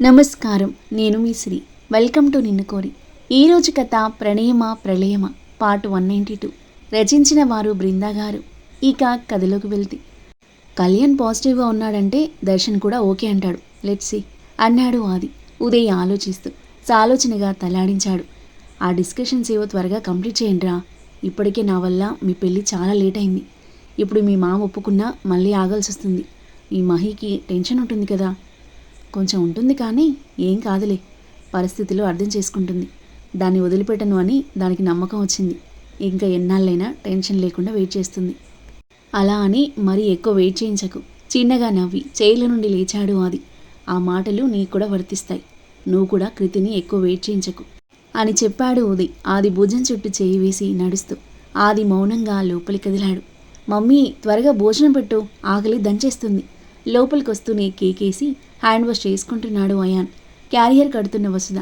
నమస్కారం. నేను మీ Shri. Welcome to నిన్ను కోరి. ఈరోజు కథ ప్రణయమ ప్రళయమ పార్ట్ వన్ నైంటీ టూ. రచించిన వారు బృందా గారు. ఇక కథలోకి వెళ్తే. కళ్యాణ్ పాజిటివ్గా ఉన్నాడంటే దర్శన్ కూడా ఓకే అంటాడు. లెట్సీ అన్నాడు ఆది. ఉదయ్ ఆలోచిస్తూ సాలోచనగా తలాడించాడు. ఆ డిస్కషన్స్ ఏవో త్వరగా కంప్లీట్ చేయండి రా ఇప్పటికే నా వల్ల మీ పెళ్ళి చాలా లేట్ అయింది. ఇప్పుడు మీ మామ ఒప్పుకున్నా మళ్ళీ ఆగాల్సి వస్తుంది మీ మహికి టెన్షన్ ఉంటుంది కదా. కొంచెం ఉంటుంది కానీ ఏం కాదులే. పరిస్థితులు అర్థం చేసుకుంటుంది. దాన్ని వదిలిపెట్టను అని దానికి నమ్మకం వచ్చింది. ఇంకా ఎన్నాళ్ళైనా టెన్షన్ లేకుండా వెయిట్ చేస్తుంది. అలా అని మరీ ఎక్కువ వెయిట్ చేయించకు. చిన్నగా నవ్వి చైర్ల నుండి లేచాడు ఆది. ఆ మాటలు నీకు కూడా వర్తిస్తాయి. నువ్వు కూడా కృతిని ఎక్కువ వెయిట్ చేయించకు అని చెప్పాడు ఉదయ్. ఆది భుజం చుట్టూ చేయి వేసి నడుస్తూ. ఆది మౌనంగా లోపలి కదిలాడు. మమ్మీ త్వరగా భోజనం పెట్టు. ఆకలి దంచేస్తుంది. లోపలికొస్తూనే కేకేసి హ్యాండ్ వాష్ చేసుకుంటున్నాడు అయాన్. క్యారియర్ కడుతున్న వసుధ.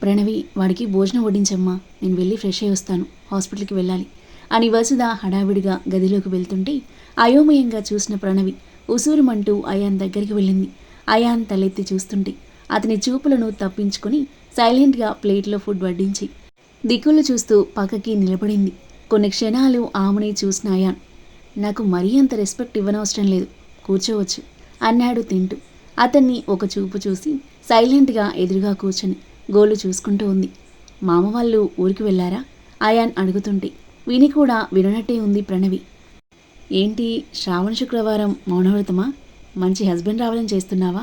ప్రణవి వాడికి భోజనం వడ్డించమ్మా. నేను వెళ్ళి ఫ్రెష్ అయి వస్తాను. హాస్పిటల్కి వెళ్ళాలి. అని వసుధ హడావిడిగా గదిలోకి వెళ్తుంటే అయోమయంగా చూసిన ప్రణవి ఉసూరుమంటూ అయాన్ దగ్గరికి వెళ్ళింది. అయాన్ తలెత్తి చూస్తుంటే అతని చూపులను తప్పించుకొని సైలెంట్గా ప్లేట్లో ఫుడ్ వడ్డించి దిక్కులు చూస్తూ పక్కకి నిలబడింది. కొన్ని క్షణాలు ఆమెని చూసిన అయాన్. నాకు మరీ అంత రెస్పెక్ట్ ఇవ్వనవసరం లేదు. కూర్చోవచ్చు అన్నాడు తింటూ. అతన్ని ఒక చూపు చూసి సైలెంట్గా ఎదురుగా కూర్చొని గోలు చూసుకుంటూ ఉంది. మామ వాళ్ళు ఊరికి వెళ్ళారా? ఆయాన్ అడుగుతుంటే విని కూడా విననట్టే ఉంది ప్రణవి. ఏంటి శ్రావణ శుక్రవారం మౌనవ్రతమా? మంచి హస్బెండ్ రావాలని చేస్తున్నావా?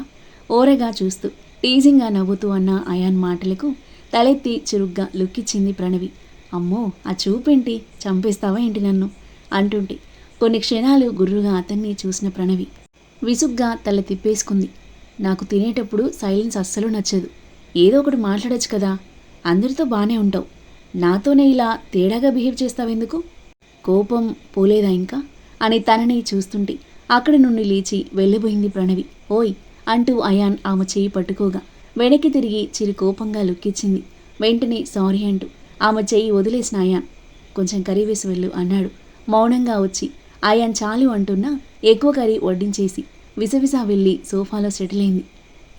ఓరగా చూస్తూ టీజింగ్గా నవ్వుతూ అన్న అయాన్ మాటలకు తలెత్తి చురుగ్గా లుక్కిచ్చింది ప్రణవి. అమ్మో ఆ చూపేంటి? చంపేస్తావా ఏంటి నన్ను? అంటుంటే కొన్ని క్షణాలు గుర్రుగా అతన్ని చూసిన ప్రణవి. విసుగ్గా తల తిప్పేసుకుంది. నాకు తినేటప్పుడు సైలెన్స్ అస్సలు నచ్చదు. ఏదో ఒకటి మాట్లాడొచ్చు కదా. అందరితో బాగానే ఉంటావు. నాతోనే ఇలా తేడాగా బిహేవ్ చేస్తావెందుకు? కోపం పోలేదా ఇంకా? అని తనని చూస్తుంటే అక్కడి నుండి లేచి వెళ్ళిపోయింది ప్రణవి. ఓయ్! అంటూ అయాన్ ఆమె చేయి పట్టుకోగా. వెనక్కి తిరిగి చిరు కోపంగా లుక్కిచ్చింది. వెంటనే సారీ అంటూ ఆమె చేయి వదిలేసిన అయాన్. కొంచెం కర్రీ వేసి వెళ్ళు అన్నాడు. మౌనంగా వచ్చి ఆయాన్ చాలు అంటున్నా ఎక్కువ కర్రీ వడ్డించేసి విసవిసా వెళ్ళి సోఫాలో సెటిల్ అయింది.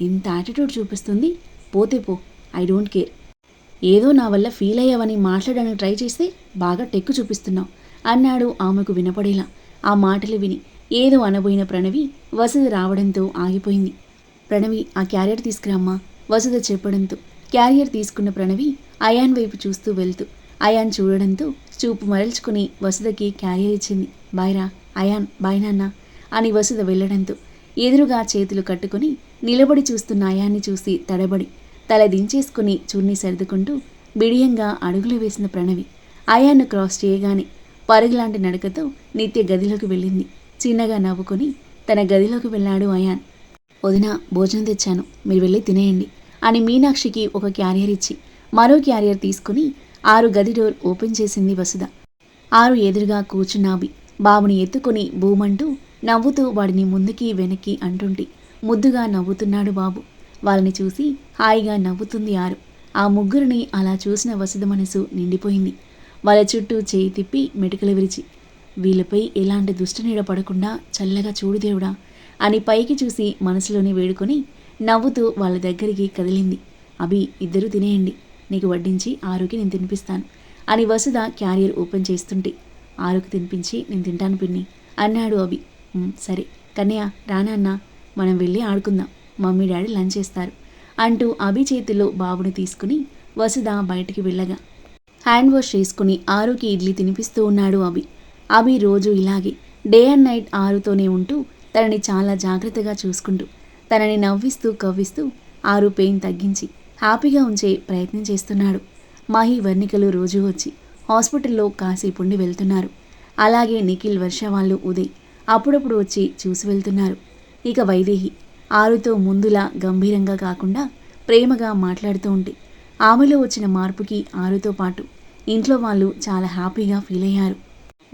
ఇంత యాటిట్యూడ్ చూపిస్తుంది? పోతే పో. ఐ డోంట్ కేర్ ఏదో నా వల్ల ఫీల్ అయ్యావని మాట్లాడడానికి ట్రై చేస్తే బాగా టెక్కు చూపిస్తున్నావు. అన్నాడు ఆమెకు వినపడేలా. ఆ మాటలు విని ఏదో అనబోయిన ప్రణవి వసతి రావడంతో ఆగిపోయింది. ప్రణవి ఆ క్యారియర్ తీసుకురామ్మా వసుధ చెప్పడంతో. క్యారియర్ తీసుకున్న ప్రణవి అయాన్ వైపు చూస్తూ వెళ్తూ అయాన్ చూడడంతో చూపు మరల్చుకుని వసుధకి క్యారియర్ ఇచ్చింది. బాయ్రా అయాన్ బాయ్ నాన్న అని వసుధ వెళ్ళడంతో ఎదురుగా చేతులు కట్టుకుని నిలబడి చూస్తున్న అయాన్ని చూసి తడబడి తల దించేసుకుని చున్ని సర్దుకుంటూ బిడియంగా అడుగులు వేసిన ప్రణవి అయాన్ను క్రాస్ చేయగానే పరుగులాంటి నడకతో నిత్య గదిలోకి వెళ్ళింది. చిన్నగా నవ్వుకొని తన గదిలోకి వెళ్ళాడు అయాన్. వదిన భోజనం తెచ్చాను. మీరు వెళ్ళి తినేయండి అని మీనాక్షికి ఒక క్యారియర్ ఇచ్చి మరో క్యారియర్ తీసుకుని ఆరు గది డోర్ ఓపెన్ చేసింది వసుధ. ఆరు ఎదురుగా కూర్చున్నాబి బాబుని ఎత్తుకొని బూమంటూ నవ్వుతూ వాడిని ముందుకి వెనక్కి అంటుంటి ముద్దుగా నవ్వుతున్నాడు బాబు. వాళ్ళని చూసి హాయిగా నవ్వుతుంది ఆరు. ఆ ముగ్గురిని అలా చూసిన వసుధ మనసు నిండిపోయింది. వాళ్ళ చుట్టూ చేయి తిప్పి మెటుకలు విరిచి వీళ్ళపై ఎలాంటి దుష్టనీడ పడకుండా చల్లగా చూడు దేవుడా అని పైకి చూసి మనసులోనే వేడుకొని నవ్వుతూ వాళ్ళ దగ్గరికి కదిలింది. అభి ఇద్దరూ తినేయండి. నీకు వడ్డించి ఆరుకి నేను తినిపిస్తాను. అని వసుధ క్యారియర్ ఓపెన్ చేస్తుంటే ఆరుకు తినిపించి నేను తింటాను పిన్ని అన్నాడు అభి. సరే కన్నయ్య రానా అన్న మనం వెళ్ళి ఆడుకుందాం మమ్మీ డాడీ లంచ్ చేస్తారు అంటూ అభి చేతిలో బాబుని తీసుకుని వసుధ బయటికి వెళ్ళగా. హ్యాండ్ వాష్ చేసుకుని ఆరుకి ఇడ్లీ తినిపిస్తూ ఉన్నాడు అభి. అభి రోజు ఇలాగే డే అండ్ నైట్ ఆరుతోనే ఉంటూ తనని చాలా జాగ్రత్తగా చూసుకుంటూ తనని నవ్విస్తూ కవ్విస్తూ ఆరు పెయిన్ తగ్గించి హ్యాపీగా ఉంచే ప్రయత్నం చేస్తున్నాడు. మహి వర్ణికలు రోజు వచ్చి హాస్పిటల్లో కాసేపుండి వెళ్తున్నారు. అలాగే నిఖిల్ వర్ష వాళ్ళు ఉదయ్ అప్పుడప్పుడు వచ్చి చూసి వెళ్తున్నారు. ఇక వైదేహి ఆరుతో ముందులా గంభీరంగా కాకుండా ప్రేమగా మాట్లాడుతూ ఉంటే ఆమెలో వచ్చిన మార్పుకి ఆరుతో పాటు ఇంట్లో వాళ్ళు చాలా హ్యాపీగా ఫీల్ అయ్యారు.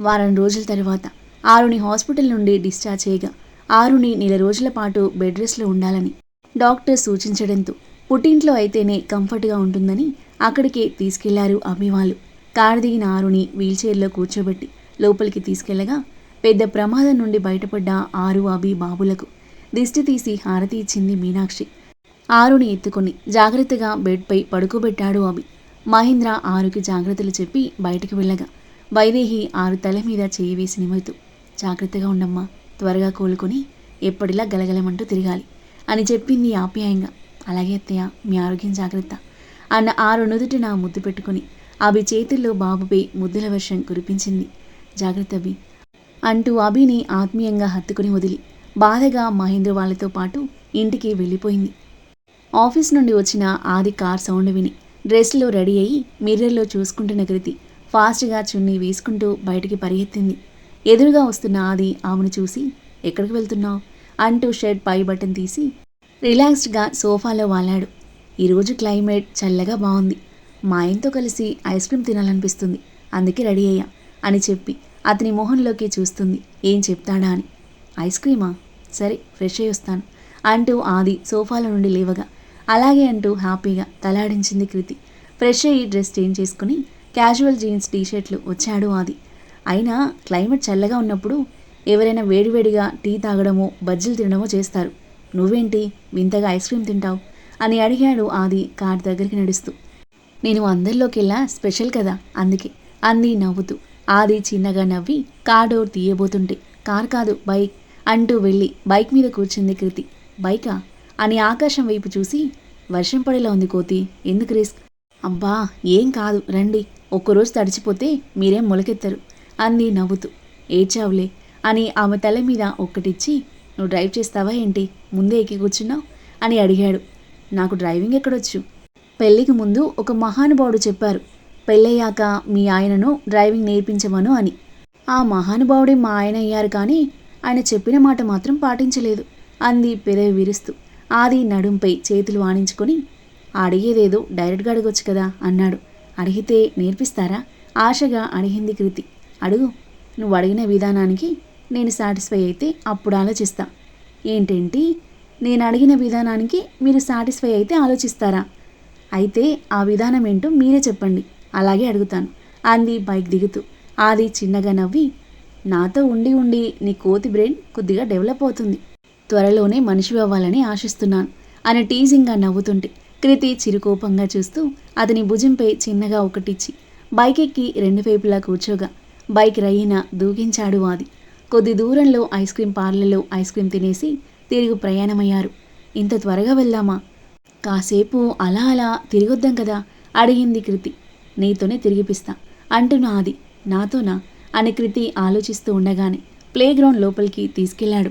వారం రోజుల తర్వాత ఆరుని హాస్పిటల్ నుండి డిశ్చార్జ్ చేయగా ఆరుని నెల రోజుల పాటు బెడ్ రెస్ట్లో ఉండాలని డాక్టర్ సూచించడంతో పుట్టింట్లో అయితేనే కంఫర్ట్గా ఉంటుందని అక్కడికే తీసుకెళ్ళారు అభి వాళ్ళు. కారు దిగిన ఆరుని వీల్చైర్లో కూర్చోబెట్టి లోపలికి తీసుకెళ్ళగా పెద్ద ప్రమాదం నుండి బయటపడ్డ ఆరు అభి బాబులకు దిష్టి తీసి హారతి ఇచ్చింది మీనాక్షి. ఆరుని ఎత్తుకొని జాగ్రత్తగా బెడ్పై పడుకోబెట్టాడు అభి. మహేంద్ర ఆరుకి జాగ్రత్తలు చెప్పి బయటికి వెళ్ళగా వైదేహి ఆరు తల మీద చేయి వేసి నిమురుతూ జాగ్రత్తగా ఉండమ్మా త్వరగా కోలుకొని ఎప్పటిలా గలగలమంటూ తిరగాలి అని చెప్పింది ఆప్యాయంగా. అలాగే అత్తయ్య మీ ఆరోగ్యం జాగ్రత్త. అన్న ఆరు నుదుటి నా ముద్దు పెట్టుకుని అభి చేతుల్లో బాబుపై ముద్దుల వర్షం కురిపించింది. జాగ్రత్త అభి అంటూ అభిని ఆత్మీయంగా హత్తుకుని వదిలి బాధగా మహేంద్ర వాళ్ళతో పాటు ఇంటికి వెళ్ళిపోయింది. ఆఫీస్ నుండి వచ్చిన ఆది కార్ సౌండ్ విని డ్రెస్లో రెడీ అయ్యి మిర్రర్లో చూసుకుంటున్న కృతి ఫాస్ట్గా చున్నీ వేసుకుంటూ బయటికి పరిగెత్తింది. ఎదురుగా వస్తున్న ఆది ఆమెను చూసి ఎక్కడికి వెళ్తున్నావు? అంటూ షర్ట్ పై బటన్ తీసి రిలాక్స్డ్గా సోఫాలో వాలాడు. ఈరోజు క్లైమేట్ చల్లగా బాగుంది మా ఆయనతో కలిసి ఐస్ క్రీమ్ తినాలనిపిస్తుంది. అందుకే రెడీ అయ్యా అని చెప్పి అతని మొహంలోకి చూస్తుంది. ఏం చెప్తాడా అని. ఐస్ క్రీమా? సరే ఫ్రెష్ అయ్యి వస్తాను అంటూ ఆది సోఫాలో నుండి లేవగా. అలాగే అంటూ హ్యాపీగా తలాడించింది కృతి. ఫ్రెష్ అయ్యి డ్రెస్ చేంజ్ చేసుకుని క్యాజువల్ జీన్స్ టీషర్ట్లు వచ్చాడు ఆది. అయినా క్లైమేట్ చల్లగా ఉన్నప్పుడు ఎవరైనా వేడివేడిగా టీ తాగడమో బజ్జీలు తినడమో చేస్తారు. నువ్వేంటి? వింతగా ఐస్ క్రీమ్ తింటావు? అని అడిగాడు ఆది కార్ దగ్గరికి నడుస్తూ. నేను అందరిలోకెల్లా స్పెషల్ కదా అందుకే అంది నవ్వుతూ. ఆది చిన్నగా నవ్వి కార్ డోర్ తీయబోతుంటే కార్ కాదు బైక్ అంటూ వెళ్ళి బైక్ మీద కూర్చుంది కృతి. బైకా? అని ఆకాశం వైపు చూసి వర్షం పడేలా ఉంది కోతి ఎందుకు రిస్క్? అబ్బా ఏం కాదు రండి ఒక్కరోజు తడిచిపోతే మీరేం మొలకెత్తరు అంది నవ్వుతూ. ఏడ్చావులే అని ఆమె తల మీద ఒక్కటిచ్చి నువ్వు డ్రైవ్ చేస్తావా ఏంటి? ముందే ఎక్కి కూర్చున్నావు? అని అడిగాడు. నాకు డ్రైవింగ్ ఎక్కడొచ్చు? పెళ్ళికి ముందు ఒక మహానుభావుడు చెప్పారు. పెళ్ళయ్యాక మీ ఆయనను డ్రైవింగ్ నేర్పించమను అని. ఆ మహానుభావుడే మా ఆయన అయ్యారు కానీ ఆయన చెప్పిన మాట మాత్రం పాటించలేదు అంది పెదవి విరుస్తూ. ఆది నడుంపై చేతులు వాణించుకొని అడిగేదేదో డైరెక్ట్గా అడగొచ్చు కదా అన్నాడు. అడిగితే నేర్పిస్తారా? ఆశగా అడిగింది కృతి. అడుగు. నువ్వు అడిగిన విధానానికి నేను సాటిస్ఫై అయితే అప్పుడు ఆలోచిస్తా. ఏంటేంటి? నేను అడిగిన విధానానికి మీరు సాటిస్ఫై అయితే ఆలోచిస్తారా? అయితే ఆ విధానం ఏంటో మీరే చెప్పండి. అలాగే అడుగుతాను. అంది బైక్ దిగుతూ. ఆది చిన్నగా నవ్వి నాతో ఉండి ఉండి నీ కోతి బ్రెయిన్ కొద్దిగా డెవలప్ అవుతుంది. త్వరలోనే మనిషి అవ్వాలని ఆశిస్తున్నాను అని టీజింగ్గా నవ్వుతుంటే కృతి చిరుకోపంగా చూస్తూ అతని భుజంపై చిన్నగా ఒకటిచ్చి బైక్ ఎక్కి రెండు వైపులా కూర్చోగా. బైక్ రయ్యిన దూకించాడు ఆది. కొద్ది దూరంలో ఐస్ క్రీం పార్లర్లో ఐస్ క్రీం తినేసి తిరిగి ప్రయాణమయ్యారు. ఇంత త్వరగా వెళ్దామా? కాసేపు అలా అలా తిరిగొద్దాం కదా? అడిగింది కృతి. నీతోనే తిరిగిపిస్తా. అంటున్నా ఆది. నాతోనా? అని కృతి ఆలోచిస్తూ ఉండగానే ప్లే గ్రౌండ్ లోపలికి తీసుకెళ్ళాడు.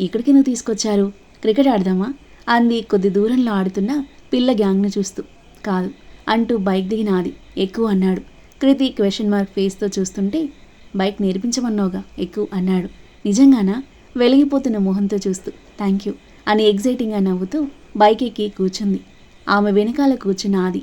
ఇక్కడికి నువ్వు తీసుకొచ్చారు? క్రికెట్ ఆడదామా? అంది కొద్ది దూరంలో ఆడుతున్న పిల్ల గ్యాంగ్ను చూస్తూ. కాదు అంటూ బైక్ దిగిన ఆది ఎక్కువ అన్నాడు. కృతి క్వశ్చన్ మార్క్ ఫేస్తో చూస్తుంటే బైక్ నేర్పించమన్నావుగా? ఎక్కువ అన్నాడు. నిజంగానా? వెలిగిపోతున్న మొహంతో చూస్తూ థ్యాంక్ యూ అని ఎగ్జైటింగ్గా నవ్వుతూ బైక్ ఎక్కి కూర్చుంది. ఆమె వెనకాల కూర్చున్న ఆది.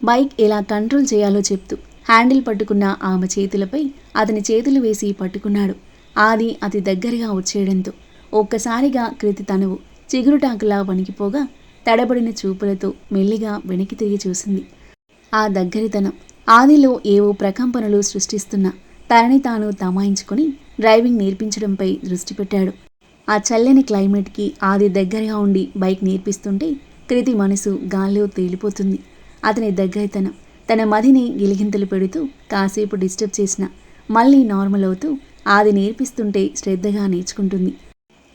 బైక్ ఎలా కంట్రోల్ చేయాలో చెప్తూ హ్యాండిల్ పట్టుకున్న ఆమె చేతులపై అతని చేతులు వేసి పట్టుకున్నాడు. ఆది అతి దగ్గరగా వచ్చేయడంతో ఒక్కసారిగా కృతి తనువు చిగురుటాకులా వణికిపోగా తడబడిన చూపులతో మెల్లిగా వెనక్కి తిరిగి చూసింది. ఆ దగ్గరితనం ఆదిలో ఏవో ప్రకంపనలు సృష్టిస్తున్న తనని తాను తమాయించుకుని డ్రైవింగ్ నేర్పించడంపై దృష్టి పెట్టాడు. ఆ చల్లని క్లైమేట్కి ఆది దగ్గరగా ఉండి బైక్ నేర్పిస్తుంటే కృతి మనసు గాల్లో తేలిపోతుంది. అతని దగ్గరతనం తన మదిని గిలిగింతలు పెడుతూ కాసేపు డిస్టర్బ్ చేసిన మళ్ళీ నార్మల్ అవుతూ ఆది నేర్పిస్తుంటే శ్రద్ధగా నేర్చుకుంటుంది.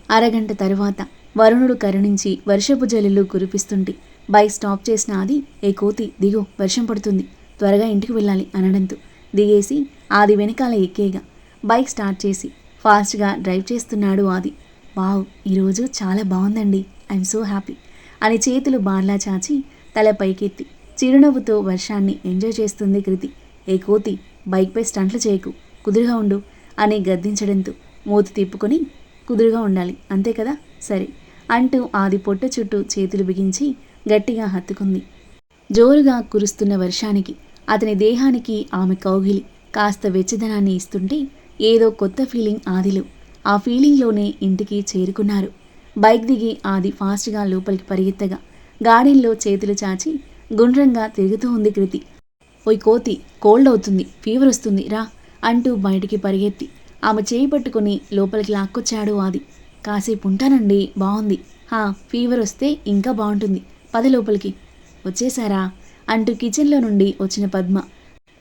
అరగంట తరువాత వరుణుడు కరుణించి వర్షపు జల్లులు కురిపిస్తుంటే బైక్ స్టాప్ చేసిన ఆది ఏ కోతి దిగు వర్షం పడుతుంది త్వరగా ఇంటికి వెళ్ళాలి అనడంతో దిగేసి ఆది వెనకాల ఎక్కేగా. బైక్ స్టార్ట్ చేసి ఫాస్ట్గా డ్రైవ్ చేస్తున్నాడు ఆది. వావ్ ఈరోజు చాలా బాగుందండి. ఐఎమ్ సో హ్యాపీ అని చేతులు బార్లా చాచి తల పైకెత్తి. చిరునవ్వుతో వర్షాన్ని ఎంజాయ్ చేస్తుంది కృతి. ఏ కోతి బైక్పై స్టంట్లు చేయకు. కుదురుగా ఉండు అని గద్దించడంతో మూతి తిప్పుకొని కుదురుగా ఉండాలి. అంతే కదా? సరే అంటూ ఆది పొట్ట చుట్టూ చేతులు బిగించి గట్టిగా హత్తుకుంది. జోరుగా కురుస్తున్న వర్షానికి అతని దేహానికి ఆమె కౌగిలి. కాస్త వెచ్చదనాన్ని ఇస్తుంటే ఏదో కొత్త ఫీలింగ్ ఆదిలో. ఆ ఫీలింగ్లోనే ఇంటికి చేరుకున్నారు. బైక్ దిగి ఆది ఫాస్ట్గా లోపలికి పరిగెత్తగా గార్డెన్లో చేతులు చాచి గుండ్రంగా తిరుగుతూ ఉంది కృతి. ఓయ్ కోతి కోల్డ్ అవుతుంది ఫీవర్ వస్తుంది రా అంటూ బయటికి పరిగెత్తి ఆమె చేయి పట్టుకుని లోపలికి లాక్కొచ్చాడు ఆది. కాసేపు ఉంటానండి బాగుంది హా ఫీవర్ వస్తే ఇంకా బాగుంటుంది పద లోపలికి. వచ్చేసారా అంటూ కిచెన్లో నుండి వచ్చిన పద్మ.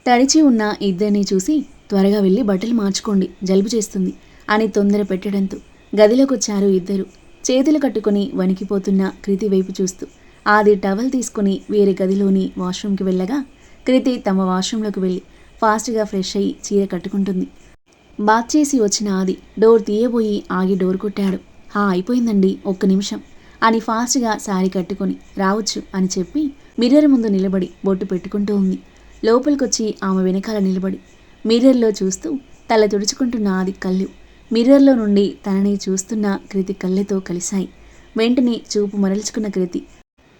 తడిచి ఉన్న ఇద్దరిని చూసి త్వరగా వెళ్ళి బట్టలు మార్చుకోండి జలుబు చేస్తుంది అని తొందర పెట్టడంతో గదిలోకి వచ్చారు ఇద్దరు. చేతులు కట్టుకుని వణికిపోతున్న కృతి వైపు చూస్తూ ఆది టవల్ తీసుకుని వేరే గదిలోని వాష్రూమ్కి వెళ్ళగా కృతి తమ వాష్రూమ్లోకి వెళ్ళి ఫాస్ట్గా ఫ్రెష్ అయ్యి చీర కట్టుకుంటుంది. బాత్ చేసి వచ్చిన ఆది డోర్ తీయబోయి ఆగి డోర్ కొట్టాడు. హా అయిపోయిందండి ఒక్క నిమిషం అని ఫాస్ట్గా శారీ కట్టుకొని రావచ్చు అని చెప్పి మిర్రర్ ముందు నిలబడి బొట్టు పెట్టుకుంటూ ఉంది. లోపలికొచ్చి ఆమె వెనకాల నిలబడి మిర్రర్లో చూస్తూ తల తుడుచుకుంటున్న ఆది కళ్ళు. మిర్రర్లో నుండి తనని చూస్తున్న కృతి కళ్ళతో కలిశాయి. వెంటనే చూపు మరల్చుకున్న కృతి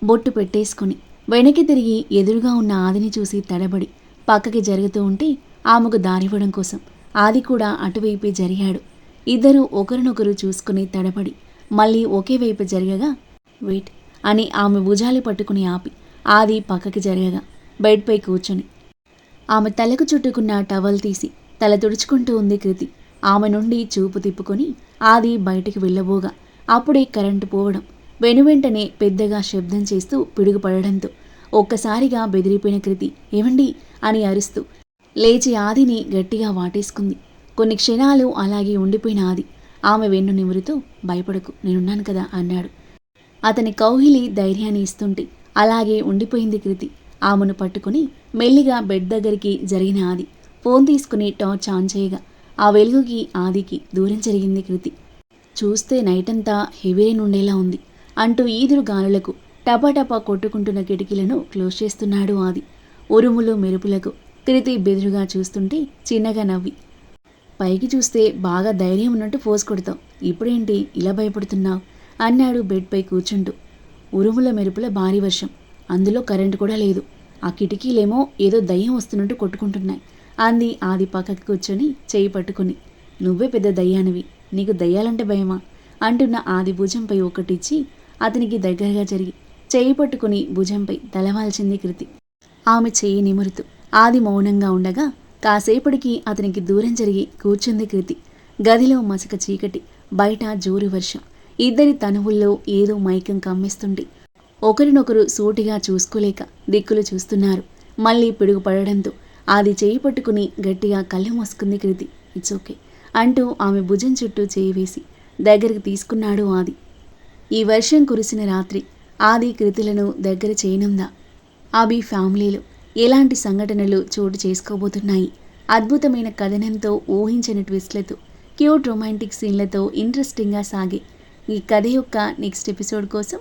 బొట్టు పెట్టేసుకుని వెనక్కి తిరిగి ఎదురుగా ఉన్న ఆదిని చూసి తడబడి పక్కకి జరుగుతూ ఉంటే ఆమెకు దారివ్వడం కోసం ఆది కూడా అటువైపే జరిగాడు. ఇద్దరు ఒకరినొకరు చూసుకుని తడబడి మళ్ళీ ఒకే వైపు జరగగా వెయిట్ అని ఆమె భుజాలు పట్టుకుని ఆపి ఆది పక్కకి జరగగా బెడ్పై కూర్చొని ఆమె తలకు చుట్టుకున్న టవల్ తీసి తల తుడుచుకుంటూ ఉంది కృతి. ఆమె నుండి చూపు తిప్పుకొని ఆది బయటికి వెళ్ళబోగా. అప్పుడే కరెంటు పోవడం వెనువెంటనే పెద్దగా శబ్దం చేస్తూ పిడుగుపడడంతో ఒక్కసారిగా బెదిరిపోయిన కృతి ఏమండి? అని అరుస్తూ లేచి ఆదిని గట్టిగా వాటేసుకుంది. కొన్ని క్షణాలు అలాగే ఉండిపోయిన ఆది ఆమె వెన్ను నిమురుతూ భయపడకు నేనున్నాను కదా అన్నాడు. అతని కౌహిలి ధైర్యాన్ని ఇస్తుంటే అలాగే ఉండిపోయింది కృతి. ఆమెను పట్టుకుని మెల్లిగా బెడ్ దగ్గరికి జరిగిన ఆది. ఫోన్ తీసుకుని టార్చ్ ఆన్ చేయగా ఆ వెలుగుకి ఆదికి దూరం జరిగింది కృతి. చూస్తే నైట్ అంతా హెవీ ఉండేలా ఉంది అంటూ ఈదురు గాలులకు టపాటపా కొట్టుకుంటున్న కిటికీలను క్లోజ్ చేస్తున్నాడు ఆది. ఉరుములు మెరుపులకు కృతి బెదురుగా చూస్తుంటే చిన్నగా నవ్వి పైకి చూస్తే బాగా ధైర్యం ఉన్నట్టు ఫోజ్ కొడతావు. ఇప్పుడేంటి ఇలా భయపడుతున్నావు? అన్నాడు బెడ్పై కూర్చుంటూ. ఉరుముల మెరుపుల భారీ వర్షం. అందులో కరెంటు కూడా లేదు. ఆ కిటికీలేమో ఏదో దయ్యం వస్తున్నట్టు కొట్టుకుంటున్నాయి. అంది ఆది పక్కకి కూర్చొని చేయి పట్టుకుని. నువ్వే పెద్ద దయ్యానివి. నీకు దయ్యాలంటే భయమా? అంటున్న ఆది భుజంపై ఒకటిచ్చి అతనికి దగ్గరగా జరిగి చేయి పట్టుకుని భుజంపై తలవాల్చింది కృతి. ఆమె చేయి నిమురుతూ ఆది మౌనంగా ఉండగా కాసేపటికి అతనికి దూరం జరిగి కూర్చుంది కృతి. గదిలో మసక చీకటి బయట జోరు వర్షం. ఇద్దరి తనువుల్లో ఏదో మైకం కమ్మిస్తుంటే ఒకరినొకరు సూటిగా చూసుకోలేక దిక్కులు చూస్తున్నారు. మళ్ళీ పిడుగు పడడంతో చేయి పట్టుకుని గట్టిగా కళ్ళు మోసుకుంది కృతి. ఇట్స్ ఓకే అంటూ ఆమె భుజం చుట్టూ చేయి వేసి దగ్గరికి తీసుకున్నాడు ఆది. ఈ వర్షం కురిసిన రాత్రి ఆది కృతులను దగ్గర చేయనుందా? అభి ఫ్యామిలీలో ఎలాంటి సంఘటనలు చోటు చేసుకోబోతున్నాయి? అద్భుతమైన కథనంతో ఊహించని ట్విస్ట్లతో క్యూట్ రొమాంటిక్ సీన్లతో ఇంట్రెస్టింగ్గా సాగే ఈ కథ యొక్క నెక్స్ట్ ఎపిసోడ్ కోసం